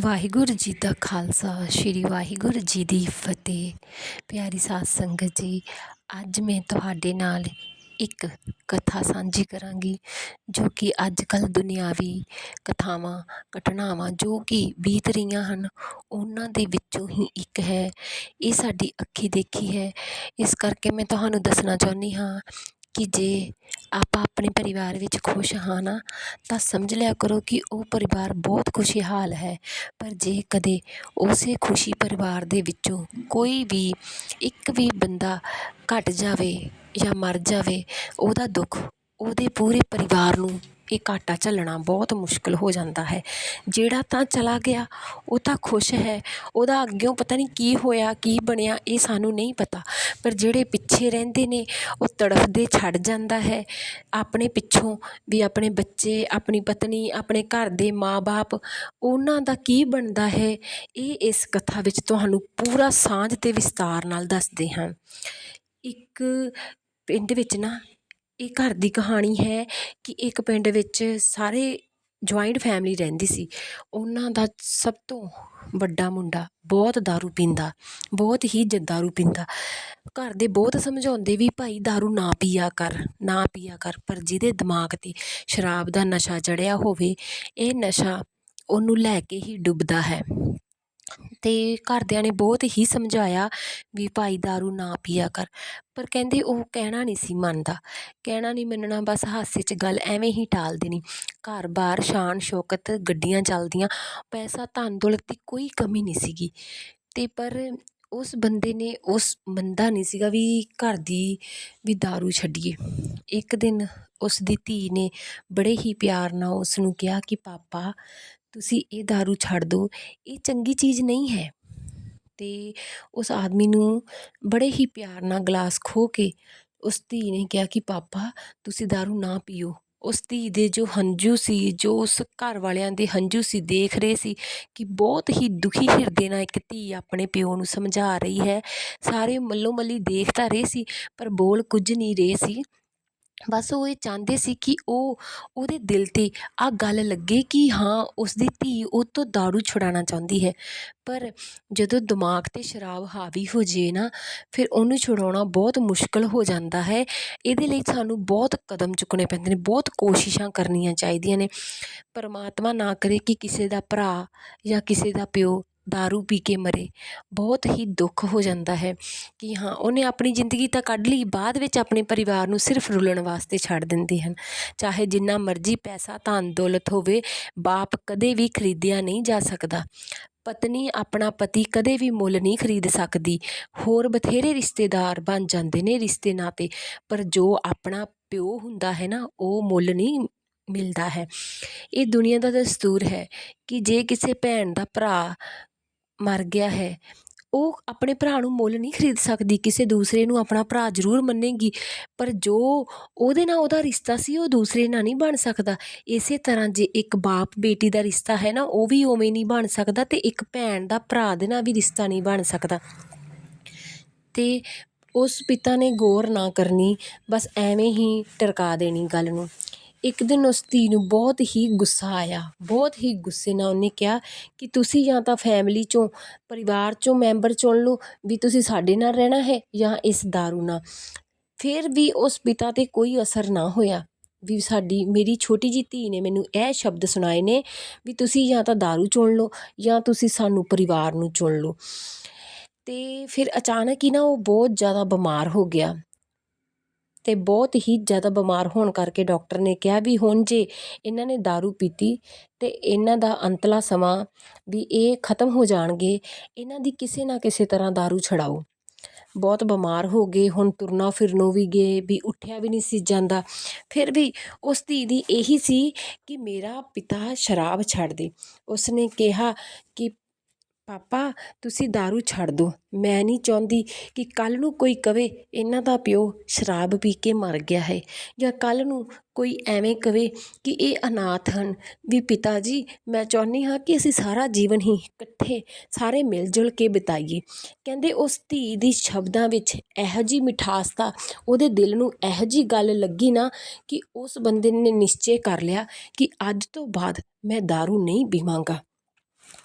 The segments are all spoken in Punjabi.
ਵਾਹਿਗੁਰੂ ਜੀ ਦਾ ਖਾਲਸਾ, ਸ੍ਰੀ ਵਾਹਿਗੁਰੂ ਜੀ ਦੀ ਫਤਿਹ। ਪਿਆਰੀ ਸਾਧ ਸੰਗਤ ਜੀ, ਅੱਜ ਮੈਂ ਤੁਹਾਡੇ ਨਾਲ ਇੱਕ ਕਥਾ ਸਾਂਝੀ ਕਰਾਂਗੀ, ਜੋ ਕਿ ਅੱਜ ਕੱਲ੍ਹ ਦੁਨਿਆਵੀ ਕਥਾਵਾਂ, ਘਟਨਾਵਾਂ ਜੋ ਕਿ ਬੀਤ ਰਹੀਆਂ ਹਨ, ਉਹਨਾਂ ਦੇ ਵਿੱਚੋਂ ਹੀ ਇੱਕ ਹੈ। ਇਹ ਸਾਡੀ ਅੱਖੀ ਦੇਖੀ ਹੈ। ਇਸ ਕਰਕੇ ਮੈਂ ਤੁਹਾਨੂੰ ਦੱਸਣਾ ਚਾਹੁੰਦੀ ਹਾਂ ਕਿ ਜੇ ਆਪਾਂ ਆਪਣੇ ਪਰਿਵਾਰ ਵਿੱਚ ਖੁਸ਼ ਹਾਂ ਨਾ, ਤਾਂ ਸਮਝ ਲਿਆ ਕਰੋ ਕਿ ਉਹ ਪਰਿਵਾਰ ਬਹੁਤ ਖੁਸ਼ਹਾਲ ਹੈ। ਪਰ ਜੇ ਕਦੇ ਉਸੇ ਖੁਸ਼ੀ ਪਰਿਵਾਰ ਦੇ ਵਿੱਚੋਂ ਕੋਈ ਵੀ ਇੱਕ ਵੀ ਬੰਦਾ ਘੱਟ ਜਾਵੇ ਜਾਂ ਮਰ ਜਾਵੇ, ਉਹਦਾ ਦੁੱਖ ਉਹਦੇ ਪੂਰੇ ਪਰਿਵਾਰ ਨੂੰ ਇਹ ਘਾਟਾ ਝੱਲਣਾ ਬਹੁਤ ਮੁਸ਼ਕਿਲ ਹੋ ਜਾਂਦਾ ਹੈ। ਜਿਹੜਾ ਤਾਂ ਚਲਾ ਗਿਆ, ਉਹ ਤਾਂ ਖੁਸ਼ ਹੈ। ਉਹਦਾ ਅੱਗਿਓਂ ਪਤਾ ਨਹੀਂ ਕੀ ਹੋਇਆ, ਕੀ ਬਣਿਆ, ਇਹ ਸਾਨੂੰ ਨਹੀਂ ਪਤਾ। ਪਰ ਜਿਹੜੇ ਪਿੱਛੇ ਰਹਿੰਦੇ ਨੇ, ਉਹ ਤੜਫਦੇ ਛੱਡ ਜਾਂਦਾ ਹੈ। ਆਪਣੇ ਪਿੱਛੋਂ ਵੀ ਆਪਣੇ ਬੱਚੇ, ਆਪਣੀ ਪਤਨੀ, ਆਪਣੇ ਘਰ ਦੇ ਮਾਂ-ਬਾਪ, ਉਹਨਾਂ ਦਾ ਕੀ ਬਣਦਾ ਹੈ, ਇਹ ਇਸ ਕਥਾ ਵਿੱਚ ਤੁਹਾਨੂੰ ਪੂਰਾ ਸਾਂਝ ਅਤੇ ਵਿਸਤਾਰ ਨਾਲ ਦੱਸਦੇ ਹਾਂ। ਇੱਕ ਪਿੰਡ ਵਿੱਚ ਨਾ ਇਹ ਘਰ ਦੀ ਕਹਾਣੀ ਹੈ ਕਿ ਇੱਕ ਪਿੰਡ ਵਿੱਚ ਸਾਰੇ ਜੁਆਇੰਟ ਫੈਮਿਲੀ ਰਹਿੰਦੀ ਸੀ ਉਹਨਾਂ ਦਾ ਸਭ ਤੋਂ ਵੱਡਾ ਮੁੰਡਾ ਬਹੁਤ दारू ਪੀਂਦਾ ਬਹੁਤ ਹੀ ਜ दारू ਪੀਂਦਾ ਘਰ ਦੇ ਬਹੁਤ ਸਮਝਾਉਂਦੇ ਵੀ ਭਾਈ दारू ਨਾ ਪੀਆ ਕਰ ਨਾ ਪੀਆ ਕਰ ਪਰ ਜਿਹਦੇ ਦਿਮਾਗ 'ਤੇ ਸ਼ਰਾਬ ਦਾ ਨਸ਼ਾ ਚੜਿਆ ਹੋਵੇ ਇਹ ਨਸ਼ਾ ਉਹਨੂੰ ਲੈ ਕੇ ਹੀ ਡੁੱਬਦਾ ਹੈ ਅਤੇ ਘਰਦਿਆਂ ਨੇ ਬਹੁਤ ਹੀ ਸਮਝਾਇਆ ਵੀ ਭਾਈ ਦਾਰੂ ਨਾ ਪੀਆ ਕਰ। ਪਰ ਕਹਿੰਦੇ ਉਹ ਕਹਿਣਾ ਨਹੀਂ ਸੀ ਮੰਨਦਾ। ਕਹਿਣਾ ਨਹੀਂ ਮੰਨਣਾ, ਬਸ ਹਾਸੇ 'ਚ ਗੱਲ ਐਵੇਂ ਹੀ ਟਾਲ ਦੇਣੀ। ਘਰ ਬਾਰ ਸ਼ਾਨ ਸ਼ੌਕਤ ਗੱਡੀਆਂ ਚੱਲਦੀਆਂ, ਪੈਸਾ ਧਨ ਦੌਲਤ ਦੀ ਕੋਈ ਕਮੀ ਨਹੀਂ ਸੀਗੀ। ਅਤੇ ਪਰ ਉਸ ਬੰਦੇ ਨੇ ਉਸ ਮੰਨਦਾ ਨਹੀਂ ਸੀਗਾ ਵੀ ਘਰ ਦੀ ਵੀ ਦਾਰੂ ਛੱਡੀਏ। ਇੱਕ ਦਿਨ ਉਸ ਦੀ ਧੀ ਨੇ ਬੜੇ ਹੀ ਪਿਆਰ ਨਾਲ ਉਸ ਨੂੰ ਕਿਹਾ ਕਿ ਪਾਪਾ ਤੁਸੀਂ ਇਹ ਦਾਰੂ ਛੱਡ ਦਿਓ ਇਹ ਚੰਗੀ ਚੀਜ਼ ਨਹੀਂ ਹੈ। ਅਤੇ ਉਸ ਆਦਮੀ ਨੂੰ ਬੜੇ ਹੀ ਪਿਆਰ ਨਾਲ ਗਲਾਸ ਖੋਹ ਕੇ ਉਸ ਧੀ ਨੇ ਕਿਹਾ ਕਿ, ਪਾਪਾ, ਤੁਸੀਂ ਦਾਰੂ ਨਾ ਪੀਓ। ਉਸ ਧੀ ਦੇ ਜੋ ਹੰਝੂ ਸੀ, ਜੋ ਉਸ ਘਰ ਵਾਲਿਆਂ ਦੇ ਹੰਝੂ ਸੀ, ਦੇਖ ਰਹੇ ਸੀ ਕਿ ਬਹੁਤ ਹੀ ਦੁਖੀ ਹਿਰਦੇ ਨਾਲ ਇੱਕ ਧੀ ਆਪਣੇ ਪਿਓ ਨੂੰ ਸਮਝਾ ਰਹੀ ਹੈ। ਸਾਰੇ ਮੱਲੋ ਮੱਲੀ ਦੇਖ ਤਾਂ ਰਹੇ ਸੀ, ਪਰ ਬੋਲ ਕੁਝ ਨਹੀਂ ਰਹੇ ਸੀ। ਬਸ ਉਹ ਇਹ ਚਾਹੁੰਦੇ ਸੀ ਕਿ ਉਹ ਉਹਦੇ ਦਿਲ 'ਤੇ ਆਹ ਗੱਲ ਲੱਗੇ ਕਿ ਹਾਂ, ਉਸਦੀ ਧੀ ਉਹ ਤੋਂ ਦਾਰੂ ਛੁਡਾਉਣਾ ਚਾਹੁੰਦੀ ਹੈ। ਪਰ ਜਦੋਂ ਦਿਮਾਗ 'ਤੇ ਸ਼ਰਾਬ ਹਾਵੀ ਹੋ ਜੇ ਨਾ, ਫਿਰ ਉਹਨੂੰ ਛੁਡਾਉਣਾ ਬਹੁਤ ਮੁਸ਼ਕਲ ਹੋ ਜਾਂਦਾ ਹੈ। ਇਹਦੇ ਲਈ ਸਾਨੂੰ ਬਹੁਤ ਕਦਮ ਚੁੱਕਣੇ ਪੈਂਦੇ ਨੇ, ਬਹੁਤ ਕੋਸ਼ਿਸ਼ਾਂ ਕਰਨੀਆਂ ਚਾਹੀਦੀਆਂ ਨੇ। ਪਰਮਾਤਮਾ ਨਾ ਕਰੇ ਕਿ ਕਿਸੇ ਦਾ ਭਰਾ ਜਾਂ ਕਿਸੇ ਦਾ ਪਿਓ ਦਾਰੂ ਪੀ ਕੇ ਮਰੇ ਬਹੁਤ ਹੀ ਦੁੱਖ ਹੋ ਜਾਂਦਾ ਹੈ ਕਿ ਹਾਂ ਉਹਨੇ ਆਪਣੀ ਜ਼ਿੰਦਗੀ ਤਾਂ ਕੱਢ ਲਈ ਬਾਅਦ ਵਿੱਚ ਆਪਣੇ ਪਰਿਵਾਰ ਨੂੰ ਸਿਰਫ ਰੁਲਣ ਵਾਸਤੇ ਛੱਡ ਦਿੰਦੇ ਹਨ ਚਾਹੇ ਜਿੰਨਾ ਮਰਜ਼ੀ ਪੈਸਾ ਧਨ ਦੌਲਤ ਹੋਵੇ ਬਾਪ ਕਦੇ ਵੀ ਖਰੀਦਿਆ ਨਹੀਂ ਜਾ ਸਕਦਾ ਪਤਨੀ ਆਪਣਾ ਪਤੀ ਕਦੇ ਵੀ ਮੁੱਲ ਨਹੀਂ ਖਰੀਦ ਸਕਦੀ ਹੋਰ ਬਥੇਰੇ ਰਿਸ਼ਤੇਦਾਰ ਬਣ ਜਾਂਦੇ ਨੇ ਰਿਸ਼ਤੇ ਨਾਤੇ ਪਰ ਜੋ ਆਪਣਾ ਪਿਓ ਹੁੰਦਾ ਹੈ ਨਾ ਉਹ ਮੁੱਲ ਨਹੀਂ ਮਿਲਦਾ ਹੈ ਇਹ ਦੁਨੀਆ ਦਾ ਦਸਤੂਰ ਹੈ ਕਿ ਜੇ ਕਿਸੇ ਭੈਣ ਦਾ ਭਰਾ ਮਰ ਗਿਆ ਹੈ। ਉਹ ਆਪਣੇ ਭਰਾ ਨੂੰ ਮੁੱਲ ਨਹੀਂ ਖਰੀਦ ਸਕਦੀ, ਕਿਸੇ ਦੂਸਰੇ ਨੂੰ ਆਪਣਾ ਭਰਾ ਜ਼ਰੂਰ ਮੰਨੇਗੀ, ਪਰ ਜੋ ਉਹਦੇ ਨਾਲ ਉਹਦਾ ਰਿਸ਼ਤਾ ਸੀ, ਉਹ ਦੂਸਰੇ ਨਾਲ ਨਹੀਂ ਬਣ ਸਕਦਾ। ਇਸੇ ਤਰ੍ਹਾਂ ਜੇ ਇੱਕ ਬਾਪ ਬੇਟੀ ਦਾ ਰਿਸ਼ਤਾ ਹੈ ਨਾ, ਉਹ ਵੀ ਉਵੇਂ ਨਹੀਂ ਬਣ ਸਕਦਾ ਅਤੇ ਇੱਕ ਭੈਣ ਦਾ ਭਰਾ ਦੇ ਨਾਲ ਵੀ ਰਿਸ਼ਤਾ ਨਹੀਂ ਬਣ ਸਕਦਾ। ਅਤੇ ਉਸ ਪਿਤਾ ਨੇ ਗੌਰ ਨਾ ਕਰਨੀ, ਬਸ ਐਵੇਂ ਹੀ ਟਰਕਾ ਦੇਣੀ ਗੱਲ ਨੂੰ। ਇੱਕ ਦਿਨ ਉਸ ਧੀ ਨੂੰ ਬਹੁਤ ਹੀ ਗੁੱਸਾ ਆਇਆ, ਬਹੁਤ ਹੀ ਗੁੱਸੇ ਨਾਲ ਉਹਨੇ ਕਿਹਾ ਕਿ ਤੁਸੀਂ ਜਾਂ ਤਾਂ ਫੈਮਲੀ 'ਚੋਂ, ਪਰਿਵਾਰ 'ਚੋਂ ਮੈਂਬਰ ਚੁਣ ਲਓ ਵੀ ਤੁਸੀਂ ਸਾਡੇ ਨਾਲ ਰਹਿਣਾ ਹੈ ਜਾਂ ਇਸ ਦਾਰੂ ਨਾਲ। ਫਿਰ ਵੀ ਉਸ ਪਿਤਾ 'ਤੇ ਕੋਈ ਅਸਰ ਨਾ ਹੋਇਆ ਵੀ ਸਾਡੀ, ਮੇਰੀ ਛੋਟੀ ਜਿਹੀ ਧੀ ਨੇ ਮੈਨੂੰ ਇਹ ਸ਼ਬਦ ਸੁਣਾਏ ਨੇ ਵੀ ਤੁਸੀਂ ਜਾਂ ਤਾਂ ਦਾਰੂ ਚੁਣ ਲਓ ਜਾਂ ਤੁਸੀਂ ਸਾਨੂੰ ਪਰਿਵਾਰ ਨੂੰ ਚੁਣ ਲਓ। ਅਤੇ ਫਿਰ ਅਚਾਨਕ ਹੀ ਨਾ ਉਹ ਬਹੁਤ ਜ਼ਿਆਦਾ ਬਿਮਾਰ ਹੋ ਗਿਆ। ਅਤੇ ਬਹੁਤ ਹੀ ਜ਼ਿਆਦਾ ਬਿਮਾਰ ਹੋਣ ਕਰਕੇ ਡਾਕਟਰ ਨੇ ਕਿਹਾ ਵੀ ਹੁਣ ਜੇ ਇਹਨਾਂ ਨੇ ਦਾਰੂ ਪੀਤੀ ਤਾਂ ਇਹਨਾਂ ਦਾ ਅੰਤਲਾ ਸਮਾਂ ਵੀ ਇਹ ਖਤਮ ਹੋ ਜਾਣਗੇ, ਇਹਨਾਂ ਦੀ ਕਿਸੇ ਨਾ ਕਿਸੇ ਤਰ੍ਹਾਂ ਦਾਰੂ ਛਡਾਓ। ਬਹੁਤ ਬਿਮਾਰ ਹੋ ਗਏ, ਹੁਣ ਤੁਰਨਾ ਫਿਰਨੋ ਵੀ ਗਏ, ਵੀ ਉੱਠਿਆ ਵੀ ਨਹੀਂ ਸੀ ਜਾਂਦਾ। ਫਿਰ ਵੀ ਉਸ ਧੀ ਦੀ ਇਹੀ ਸੀ ਕਿ ਮੇਰਾ ਪਿਤਾ ਸ਼ਰਾਬ ਛੱਡ ਦੇ ਉਸਨੇ ਕਿਹਾ ਕਿ ਪਾਪਾ, ਤੁਸੀਂ ਦਾਰੂ ਛੱਡ ਦਿਓ। ਮੈਂ ਨਹੀਂ ਚਾਹੁੰਦੀ ਕਿ ਕੱਲ੍ਹ ਨੂੰ ਕੋਈ ਕਵੇ, ਇਹਨਾਂ ਦਾ ਪਿਓ ਸ਼ਰਾਬ ਪੀ ਕੇ ਮਰ ਗਿਆ ਹੈ। ਜਾਂ ਕੱਲ੍ਹ ਨੂੰ ਕੋਈ ਐਵੇਂ ਕਵੇ ਕਿ ਇਹ ਅਨਾਥ ਹਨ। ਵੀ ਪਿਤਾ ਜੀ ਮੈਂ ਚਾਹੁੰਦੀ ਹਾਂ ਕਿ ਅਸੀਂ ਸਾਰਾ ਜੀਵਨ ਹੀ ਇਕੱਠੇ ਸਾਰੇ ਮਿਲ ਜੁਲ ਕੇ ਬਿਤਾਈਏ। ਕਹਿੰਦੇ ਉਸ ਧੀ ਦੀ ਸ਼ਬਦਾਂ ਵਿੱਚ ਇਹੋ ਜਿਹੀ ਮਿਠਾਸ ਤਾਂ ਉਹਦੇ ਦਿਲ ਨੂੰ ਇਹੋ ਜਿਹੀ ਗੱਲ ਲੱਗੀ ਨਾ ਕਿ ਉਸ ਬੰਦੇ ਨੇ ਨਿਸ਼ਚੇ ਕਰ ਲਿਆ ਕਿ ਅੱਜ ਤੋਂ ਬਾਅਦ ਮੈਂ ਦਾਰੂ ਨਹੀਂ ਪੀਵਾਂਗਾ।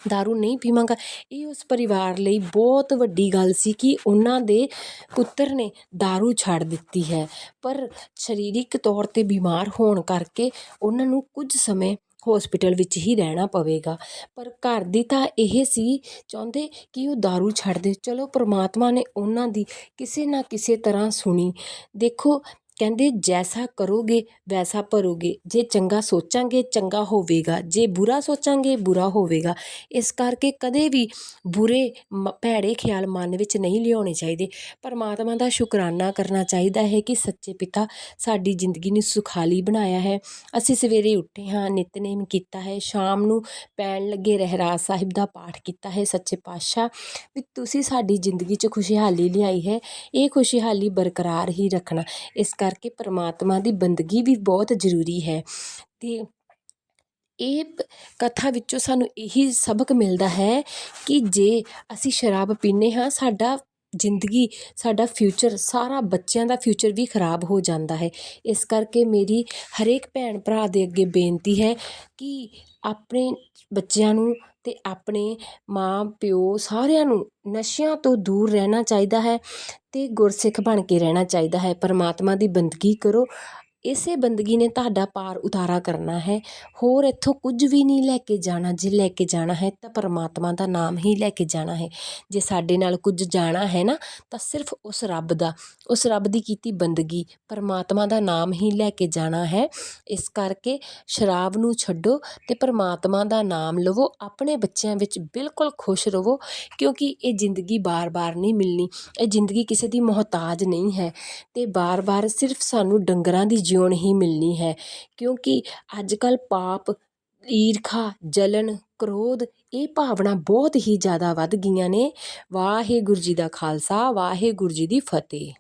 ਦਾਰੂ ਨਹੀਂ ਪੀਵਾਂਗਾ ਇਹ ਉਸ ਪਰਿਵਾਰ ਲਈ ਬਹੁਤ ਵੱਡੀ ਗੱਲ ਸੀ ਕਿ ਉਹਨਾਂ ਦੇ ਪੁੱਤਰ ਨੇ ਦਾਰੂ ਛੱਡ ਦਿੱਤੀ ਹੈ ਪਰ ਸਰੀਰਕ ਤੌਰ 'ਤੇ ਬਿਮਾਰ ਹੋਣ ਕਰਕੇ ਉਹਨਾਂ ਨੂੰ ਕੁਝ ਸਮੇਂ ਹੌਸਪੀਟਲ ਵਿੱਚ ਹੀ ਰਹਿਣਾ ਪਵੇਗਾ ਪਰ ਘਰ ਦੀ ਤਾਂ ਇਹ ਸੀ ਚਾਹੁੰਦੇ ਕਿ ਉਹ ਦਾਰੂ ਛੱਡ ਦੇ ਚਲੋ ਪ੍ਰਮਾਤਮਾ ਨੇ ਉਹਨਾਂ ਦੀ ਕਿਸੇ ਨਾ ਕਿਸੇ ਤਰ੍ਹਾਂ ਸੁਣੀ ਦੇਖੋ ਕਹਿੰਦੇ ਜੈਸਾ ਕਰੋਗੇ, ਵੈਸਾ ਭਰੋਗੇ। ਜੇ ਚੰਗਾ ਸੋਚਾਂਗੇ, ਚੰਗਾ ਹੋਵੇਗਾ। ਜੇ ਬੁਰਾ ਸੋਚਾਂਗੇ, ਬੁਰਾ ਹੋਵੇਗਾ। ਇਸ ਕਰਕੇ ਕਦੇ ਵੀ ਬੁਰੇ ਮ- ਭੈੜੇ ਖਿਆਲ ਮਨ ਵਿੱਚ ਨਹੀਂ ਲਿਆਉਣੇ ਚਾਹੀਦੇ। ਪਰਮਾਤਮਾ ਦਾ ਸ਼ੁਕਰਾਨਾ ਕਰਨਾ ਚਾਹੀਦਾ ਹੈ ਕਿ ਸੱਚੇ ਪਿਤਾ ਸਾਡੀ ਜ਼ਿੰਦਗੀ ਨੂੰ ਸੁਖਾਲੀ ਬਣਾਇਆ ਹੈ। ਅਸੀਂ ਸਵੇਰੇ ਉੱਠੇ ਹਾਂ, ਨਿਤਨੇਮ ਕੀਤਾ ਹੈ। ਸ਼ਾਮ ਨੂੰ ਪੈਣ ਲੱਗੇ ਰਹਿਰਾਸ ਸਾਹਿਬ ਦਾ ਪਾਠ ਕੀਤਾ ਹੈ। ਸੱਚੇ ਪਾਤਸ਼ਾਹ, ਵੀ ਤੁਸੀਂ ਸਾਡੀ ਜ਼ਿੰਦਗੀ 'ਚ ਖੁਸ਼ਹਾਲੀ ਲਿਆਈ ਹੈ। ਇਹ ਖੁਸ਼ਹਾਲੀ ਬਰਕਰਾਰ ਹੀ ਰੱਖਣਾ। ਇਸ ਕਰਕੇ ਕਰਕੇ ਪਰਮਾਤਮਾ ਦੀ ਬੰਦਗੀ ਵੀ ਬਹੁਤ ਜ਼ਰੂਰੀ ਹੈ। ਅਤੇ ਇਹ ਕਥਾ ਵਿੱਚੋਂ ਸਾਨੂੰ ਇਹੀ ਸਬਕ ਮਿਲਦਾ ਹੈ ਕਿ ਜੇ ਅਸੀਂ ਸ਼ਰਾਬ ਪੀਂਦੇ ਹਾਂ, ਸਾਡਾ ਜ਼ਿੰਦਗੀ, ਸਾਡਾ ਫਿਊਚਰ, ਸਾਰਾ ਬੱਚਿਆਂ ਦਾ ਫਿਊਚਰ ਵੀ ਖਰਾਬ ਹੋ ਜਾਂਦਾ ਹੈ। ਇਸ ਕਰਕੇ ਮੇਰੀ ਹਰੇਕ ਭੈਣ ਭਰਾ ਦੇ ਅੱਗੇ ਬੇਨਤੀ ਹੈ ਕਿ ਆਪਣੇ ਬੱਚਿਆਂ ਨੂੰ ਤੇ ਆਪਣੇ ਮਾਂ, ਪਿਓ ਸਾਰਿਆਂ ਨੂੰ ਨਸ਼ਿਆਂ ਤੋਂ ਦੂਰ ਰਹਿਣਾ ਚਾਹੀਦਾ ਹੈ ਅਤੇ ਗੁਰਸਿੱਖ ਬਣ ਕੇ ਰਹਿਣਾ ਚਾਹੀਦਾ ਹੈ। ਪਰਮਾਤਮਾ ਦੀ ਬੰਦਗੀ ਕਰੋ। ਇਸੇ ਬੰਦਗੀ ਨੇ ਤੁਹਾਡਾ ਪਾਰ ਉਤਾਰਾ ਕਰਨਾ ਹੈ। ਹੋਰ ਇੱਥੋਂ ਕੁਝ ਵੀ ਨਹੀਂ ਲੈ ਕੇ ਜਾਣਾ। ਜੇ ਲੈ ਕੇ ਜਾਣਾ ਹੈ ਤਾਂ ਪਰਮਾਤਮਾ ਦਾ ਨਾਮ ਹੀ ਲੈ ਕੇ ਜਾਣਾ ਹੈ। ਜੇ ਸਾਡੇ ਨਾਲ ਕੁਝ ਜਾਣਾ ਹੈ ਨਾ, ਤਾਂ ਸਿਰਫ ਉਸ ਰੱਬ ਦਾ, ਉਸ ਰੱਬ ਦੀ ਕੀਤੀ ਬੰਦਗੀ, ਪਰਮਾਤਮਾ ਦਾ ਨਾਮ ਹੀ ਲੈ ਕੇ ਜਾਣਾ ਹੈ। ਇਸ ਕਰਕੇ ਸ਼ਰਾਬ ਨੂੰ ਛੱਡੋ ਤੇ ਪਰਮਾਤਮਾ ਦਾ ਨਾਮ ਲਵੋ। ਆਪਣੇ ਬੱਚਿਆਂ ਵਿੱਚ ਬਿਲਕੁਲ ਖੁਸ਼ ਰਹੋ ਕਿਉਂਕਿ ਇਹ ਜ਼ਿੰਦਗੀ ਬਾਰ-ਬਾਰ ਨਹੀਂ ਮਿਲਣੀ। ਇਹ ਜ਼ਿੰਦਗੀ ਕਿਸੇ ਦੀ ਮੁਹਤਾਜ ਨਹੀਂ ਹੈ। ਤੇ ਬਾਰ-ਬਾਰ ਸਿਰਫ ਸਾਨੂੰ ਡੰਗਰਾਂ ਦੀ ਜਿਉਣ ਹੀ ਮਿਲਣੀ ਹੈ। ਕਿਉਂਕਿ ਅੱਜ ਕੱਲ੍ਹ ਪਾਪ, ਈਰਖਾ, ਜਲਨ, ਕ੍ਰੋਧ ਇਹ ਭਾਵਨਾ ਬਹੁਤ ਹੀ ਜ਼ਿਆਦਾ ਵੱਧ ਗਈਆਂ ਨੇ। ਵਾਹਿਗੁਰੂ ਜੀ ਦਾ ਖਾਲਸਾ, ਵਾਹਿਗੁਰੂ ਜੀ ਦੀ ਫਤਿਹ।